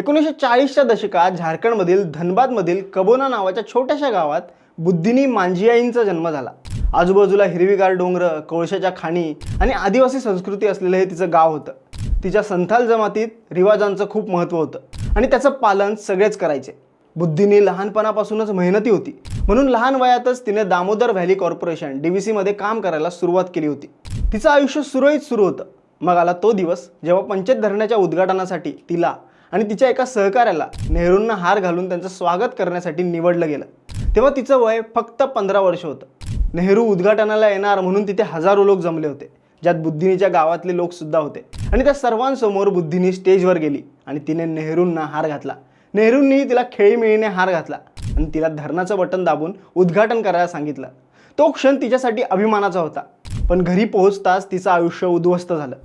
एकोणीसशे चाळीसच्या दशकात झारखंडमधील धनबादमधील कबोना नावाच्या छोट्याशा गावात बुद्धिनी मांजियाईंचा जन्म झाला. आजूबाजूला हिरवीगार डोंगर कोळशाच्या खाणी आणि आदिवासी संस्कृती असलेलं हे तिचं गाव होतं. तिच्या संथाल जमातीत रिवाजांचं खूप महत्त्व होतं आणि त्याचं पालन सगळेच करायचे. बुद्धीनी लहानपणापासूनच मेहनती होती. म्हणून लहान वयातच तिने Damodar valley corporation D V सीमध्ये काम करायला सुरुवात केली होती. तिचं आयुष्य सुरळीत सुरू होतं. मग आला तो दिवस जेव्हा पंचायत धरणाच्या उद्घाटनासाठी तिला आणि तिच्या एका सहकार्याला नेहरूंना हार घालून त्यांचं स्वागत करण्यासाठी निवडलं गेलं. तेव्हा तिचं वय फक्त पंधरा वर्ष होतं. नेहरू उद्घाटनाला येणार म्हणून तिथे हजारो लोक जमले होते. ज्यात बुद्धिनीच्या गावातले लोक सुद्धा होते. आणि त्या सर्वांसमोर बुद्धिनी स्टेजवर गेली आणि तिने नेहरूंना हार घातला. नेहरूंनी तिला खेळीमेळीने हार घातला आणि तिला धरणाचं बटन दाबून उद्घाटन करायला सांगितलं. तो क्षण तिच्यासाठी अभिमानाचा होता. पण घरी पोहोचताच तिचं आयुष्य उद्ध्वस्त झालं.